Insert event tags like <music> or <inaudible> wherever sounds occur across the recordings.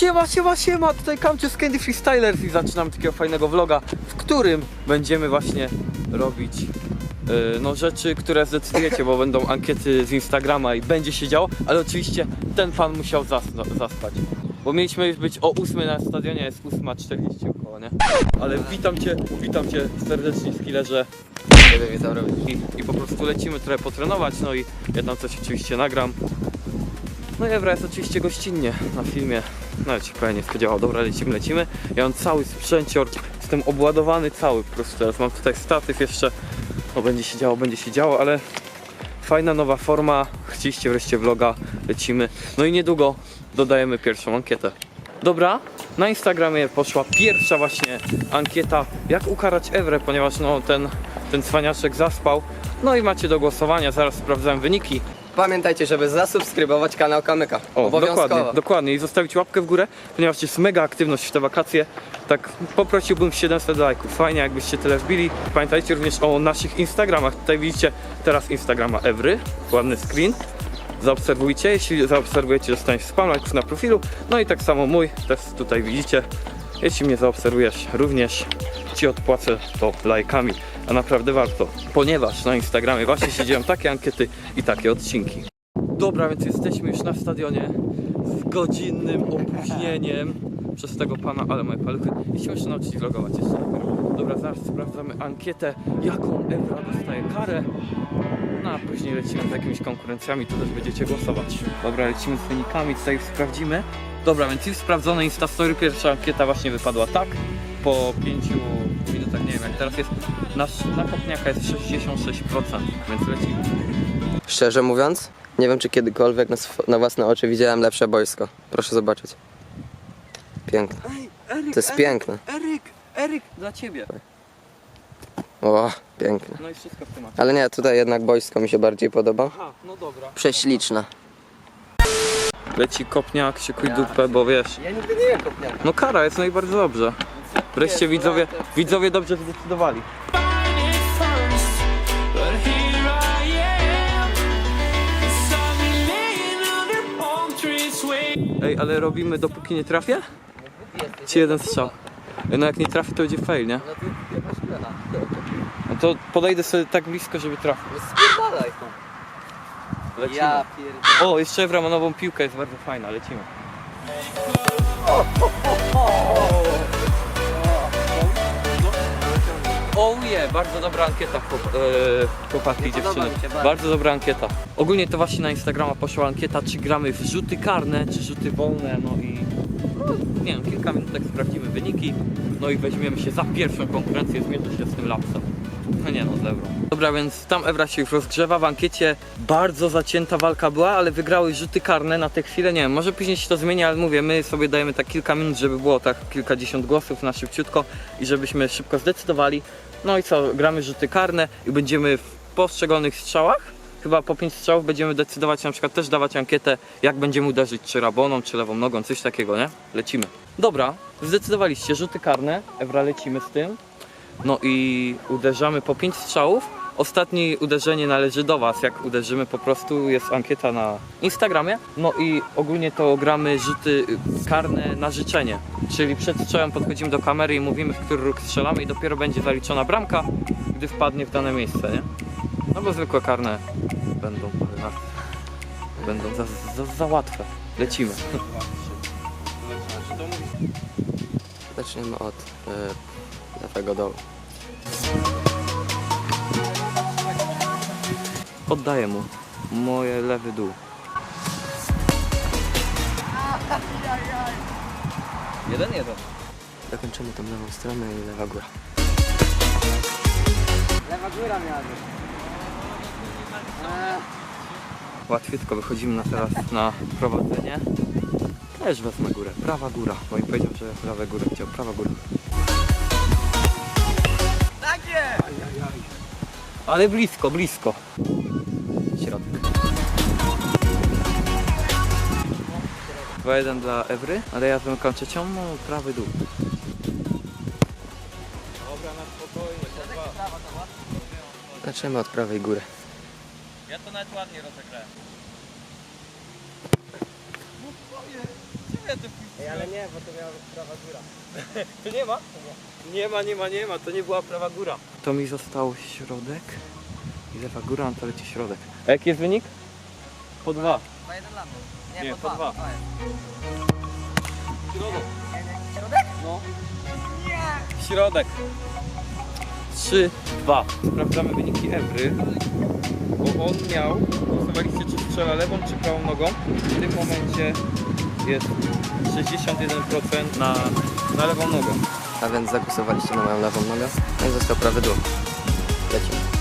Siema, siema, siema, tutaj Kamcie z Candy Freestylers i zaczynam takiego fajnego vloga, w którym będziemy właśnie robić yy, no rzeczy, które zdecydujecie, bo będą ankiety z Instagrama i będzie się działo, ale oczywiście ten pan musiał zasno- zaspać. Bo mieliśmy już być o 8 na stadionie, jest 8.40 około, nie? Ale witam cię, witam cię serdecznie skillerze Ciebie witam robić. i, i po prostu lecimy trochę potrenować, no i ja tam coś oczywiście nagram. No i Ewra jest oczywiście gościnnie na filmie. Nawet się pewnie nie spodziewał. Dobra, lecimy, lecimy. Ja mam cały sprzęcior, jestem obładowany cały po prostu teraz. Mam tutaj statyw jeszcze. No będzie się działo, będzie się działo, ale fajna nowa forma. Chcieliście wreszcie vloga, lecimy. No i niedługo dodajemy pierwszą ankietę. Dobra, na Instagramie poszła pierwsza właśnie ankieta, jak ukarać Ewrę, ponieważ no ten, ten cwaniaczek zaspał. No i macie do głosowania, zaraz sprawdzałem wyniki. Pamiętajcie, żeby zasubskrybować kanał Kamyka. O, Obowiązkowo. dokładnie, dokładnie. I zostawić łapkę w górę, ponieważ jest mega aktywność w te wakacje. Tak poprosiłbym 700 lajków. Fajnie, jakbyście tyle wbili. Pamiętajcie również o naszych Instagramach. Tutaj widzicie teraz Instagrama Evry. Ładny screen. Zaobserwujcie, jeśli zaobserwujecie, dostaniesz spam lajków na profilu. No i tak samo mój, też tutaj widzicie. Jeśli mnie zaobserwujesz, również Ci odpłacę to lajkami, a naprawdę warto, ponieważ na Instagramie właśnie się dzieją takie ankiety i takie odcinki. Dobra, więc jesteśmy już na stadionie z godzinnym opóźnieniem przez tego pana, ale moje paluchy. I się nauczyć vlogować jeszcze. Dobra, zaraz sprawdzamy ankietę, jaką Ewra dostaje karę. No a później lecimy z jakimiś konkurencjami, to też będziecie głosować. Dobra, lecimy z wynikami, tutaj sprowadzimy. Dobra, więc już sprawdzone Instastory, pierwsza ankieta właśnie wypadła tak. Po 5 minutach, nie wiem jak teraz jest, nasz, na kopniaka jest 66%, więc lecimy. Szczerze mówiąc, nie wiem czy kiedykolwiek na, sw- na własne oczy widziałem lepsze boisko. Proszę zobaczyć. Piękne. Ej, Eryk, To jest Eryk, piękne. Eryk, Eryk, dla ciebie. O, piękne. No i wszystko w temacie. Ale nie, tutaj jednak boisko mi się bardziej podoba. Aha, no dobra. Prześliczne. Leci kopniak, szykuj dupę, bo wiesz. Ja nigdy nie jem kopniaka. No kara jest, no i bardzo dobrze. Wreszcie widzowie, widzowie dobrze zdecydowali. Ej, ale robimy dopóki nie trafię? Czy jeden strzał? No jak nie trafi to będzie fail, nie? No. No to podejdę sobie tak blisko, żeby trafił. Spierdalaj. Lecimy. Ja pierdolę. O, jeszcze Ewra ma nową piłkę, jest bardzo fajna, lecimy. Bardzo dobra ankieta chłop, e, chłopaki i Nie podoba dziewczyny. mi się bardzo. Bardzo dobra ankieta. Ogólnie to właśnie na Instagrama poszła ankieta, czy gramy w rzuty karne, czy rzuty wolne, no i no, nie wiem, kilka minut tak sprawdzimy wyniki, no i weźmiemy się za pierwszą konkurencję, zmierzy się z tym lapsem. No nie no, z. Dobra, więc tam Evra się już rozgrzewa w ankiecie. Bardzo zacięta walka była, ale wygrały rzuty karne na tę chwilę. Nie wiem, może później się to zmieni, ale mówię, my sobie dajemy tak kilka minut, żeby było tak kilkadziesiąt głosów na szybciutko i żebyśmy szybko zdecydowali. No i co, gramy rzuty karne i będziemy w poszczególnych strzałach. Chyba po pięć strzałów będziemy decydować, na przykład też dawać ankietę, jak będziemy uderzyć, czy raboną, czy lewą nogą, coś takiego, nie? Lecimy. Dobra, zdecydowaliście, rzuty karne, Evra lecimy z tym. No i uderzamy po 5 strzałów. Ostatnie uderzenie należy do Was. Jak uderzymy po prostu, jest ankieta na Instagramie. No i ogólnie to gramy rzuty y, karne na życzenie. Czyli przed strzałem podchodzimy do kamery i mówimy, w który róg strzelamy i dopiero będzie zaliczona bramka, gdy wpadnie w dane miejsce, nie? No bo zwykłe karne będą, będą za, za, za łatwe. Lecimy. Zaczniemy od y, lewego dołu. Oddaję mu moje lewy dół. Jeden, jeden. Dokończymy tą lewą stronę i lewa góra. Łatwiutko wychodzimy na teraz na prowadzenie. Też wezmę górę. Prawa góra. Bo mi powiedział, że prawa górę chciał. Prawa góra. Takie! Ale blisko, blisko. Środek. 2-1 dla Ewry, ale ja zamykam trzecią, no prawy dół. Dobra, na spokojnie, Zaczniemy od prawej góry. Ja to nawet ładnie rozegrałem. ale nie, bo to miała być prawa góra. Tu <laughs> nie ma? Nie ma, nie ma, nie ma, to nie była prawa góra. To mi został środek i lewa góra, no to leci środek. A jaki jest wynik? Po dwa. Po jeden dla mnie. Nie, po dwa. Środek. Środek? No. Środek. 3, 2. Sprawdzamy wyniki Ewry. Bo on miał, głosowaliście czy strzela lewą czy prawą nogą. W tym momencie jest 61% na, na lewą nogę. A więc zagłosowaliście na moją lewą nogę. No i został prawy dół. Lecimy.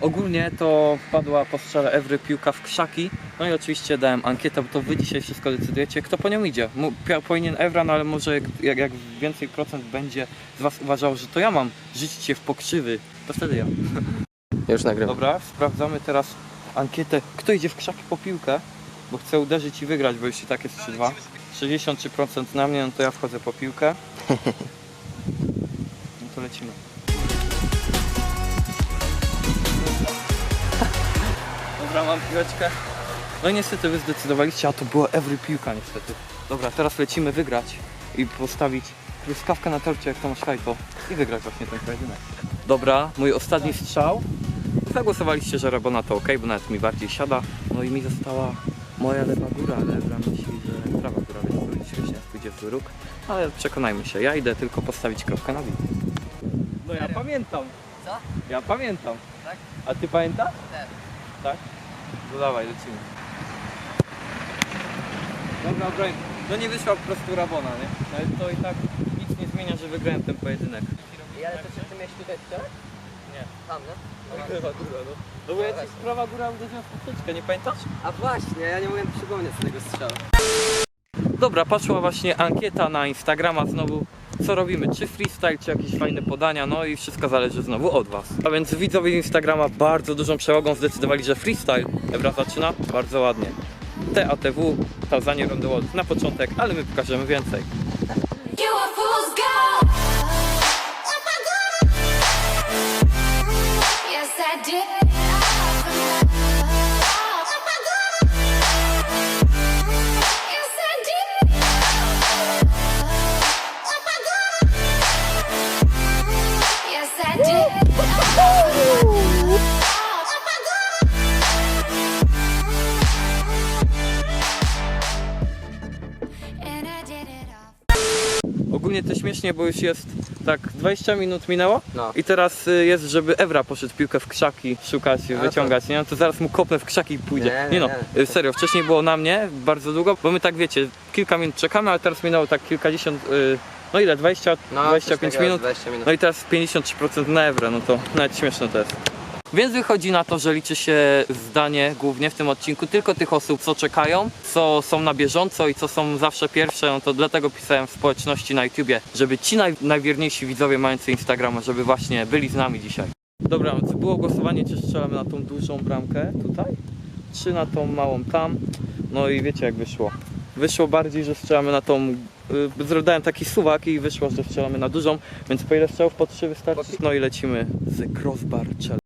Ogólnie to wpadła po strzale Ewry piłka w krzaki. No i oczywiście dałem ankietę, bo to wy dzisiaj wszystko decydujecie, kto po nią idzie. Powinien Ewra, no ale może jak, jak, jak więcej procent będzie z was uważało, że to ja mam się w pokrzywy, to wtedy ja. Już nagrywam. Dobra, sprawdzamy teraz ankietę. Kto idzie w krzaki po piłkę? Bo chcę uderzyć i wygrać, bo jeśli tak jest 3-2. 63% na mnie, no to ja wchodzę po piłkę. <laughs> No to lecimy. Dobra, mam piłeczkę. No i niestety wy zdecydowaliście, a to była every piłka niestety. Dobra, teraz lecimy wygrać i postawić truskawkę na torcie jak Tomasz Hajto i wygrać właśnie ten pojedynek. Dobra, mój ostatni strzał. Zagłosowaliście, że Rabona to ok, bo nawet mi bardziej siada. No i mi została moja lewa góra, ale Ebra myśli, że prawa góra, więc to śmiesznie, jak pójdzie w róg. Ale przekonajmy się, ja idę tylko postawić kropkę na wideo. No ja pamiętam. Co? Ja pamiętam. Tak? A ty pamiętasz? Tak. Tak? No dawaj, lecimy. Dobra, broń. No nie wyszła po prostu Rabona, nie? No Ale to i tak nic nie zmienia, że wygrałem ten pojedynek. I ale to czy ty miałeś tutaj strzelać? Nie. Tam, no? Prawa góra, no. No bo ja ci z prawa góra uderzyłem w poprzeczkę, nie pamiętasz? A właśnie, ja nie mogłem przypomnieć z tego strzału. Dobra, poszła właśnie ankieta na Instagrama znowu. Co robimy? Czy freestyle, czy jakieś fajne podania? No i wszystko zależy znowu od Was. A więc widzowie Instagrama bardzo dużą przewagą zdecydowali, że freestyle. Ebra zaczyna bardzo ładnie. TATW, Tarzanie Rondowold na początek, ale my pokażemy więcej. Bo już jest tak 20 minut minęło No. i teraz y, jest, żeby Ewra poszedł piłkę w krzaki szukać, A, wyciągać, nie? No to zaraz mu kopnę w krzaki i pójdzie. Nie, Nie, nie, no, nie. y, serio, wcześniej było na mnie bardzo długo, bo my tak wiecie, kilka minut czekamy, ale teraz minęło tak kilkadziesiąt, y, no ile, 20, No, 25 coś takiego, minut. 20 minut. No i teraz 53% na Ewrę, no to nawet śmieszne to jest. Więc wychodzi na to, że liczy się zdanie głównie w tym odcinku tylko tych osób, co czekają, co są na bieżąco i co są zawsze pierwsze, no to dlatego pisałem w społeczności na YouTubie, żeby ci naj, najwierniejsi widzowie mający Instagrama, żeby właśnie byli z nami dzisiaj. Dobra, więc było głosowanie, czy strzelamy na tą dużą bramkę tutaj, czy na tą małą tam, no i wiecie jak wyszło. Wyszło bardziej, że strzelamy na tą, y, zrodałem taki suwak i wyszło, że strzelamy na dużą, więc po ile strzałów po trzy wystarczy? No i lecimy z crossbar challenge.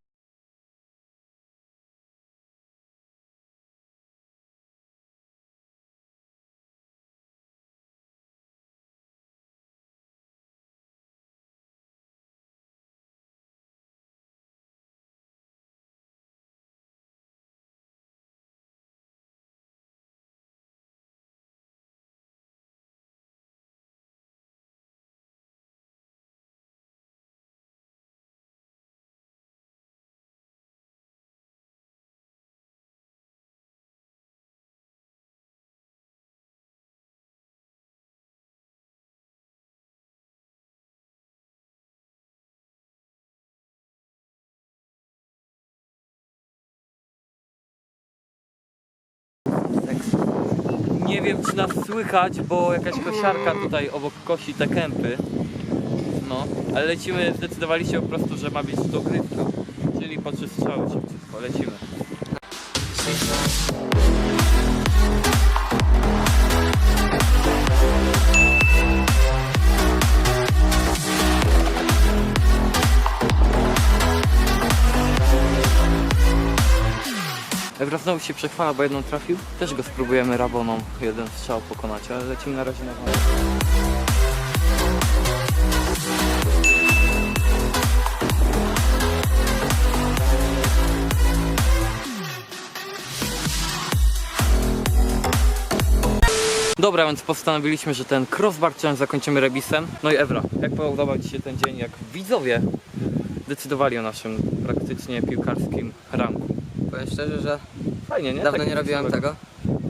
Wiem czy nas słychać, bo jakaś kosiarka tutaj obok kosi te kępy. No, ale lecimy, zdecydowaliście po prostu, że ma być dogrywka. Czyli po trzy strzały szybciutko, lecimy. Znowu się przechwala, bo jedną trafił. Też go spróbujemy raboną jeden strzał pokonać, ale lecimy na razie na walę. Dobra, więc postanowiliśmy, że ten crossbar challenge zakończymy rebisem. No i Ewra, jak podobał Ci się ten dzień, jak widzowie decydowali o naszym praktycznie piłkarskim ranku? Powiem szczerze, że Fajnie, nie? dawno Tak nie robiłem tego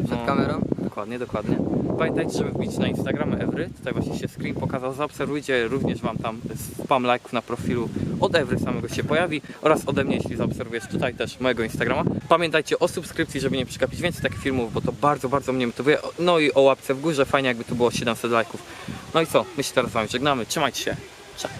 przed No. kamerą. Dokładnie, dokładnie. Pamiętajcie, żeby wbić na Instagramy Evry. Tutaj właśnie się screen pokazał. Zaobserwujcie również Wam tam spam like'ów na profilu od Evry samego się pojawi oraz ode mnie, jeśli zaobserwujesz tutaj też mojego Instagrama. Pamiętajcie o subskrypcji, żeby nie przegapić więcej takich filmów, bo to bardzo, bardzo mnie motywuje. No i o łapce w górze. Fajnie jakby tu było 700 lajków. No i co? My się teraz z Wami żegnamy. Trzymajcie się. Cześć.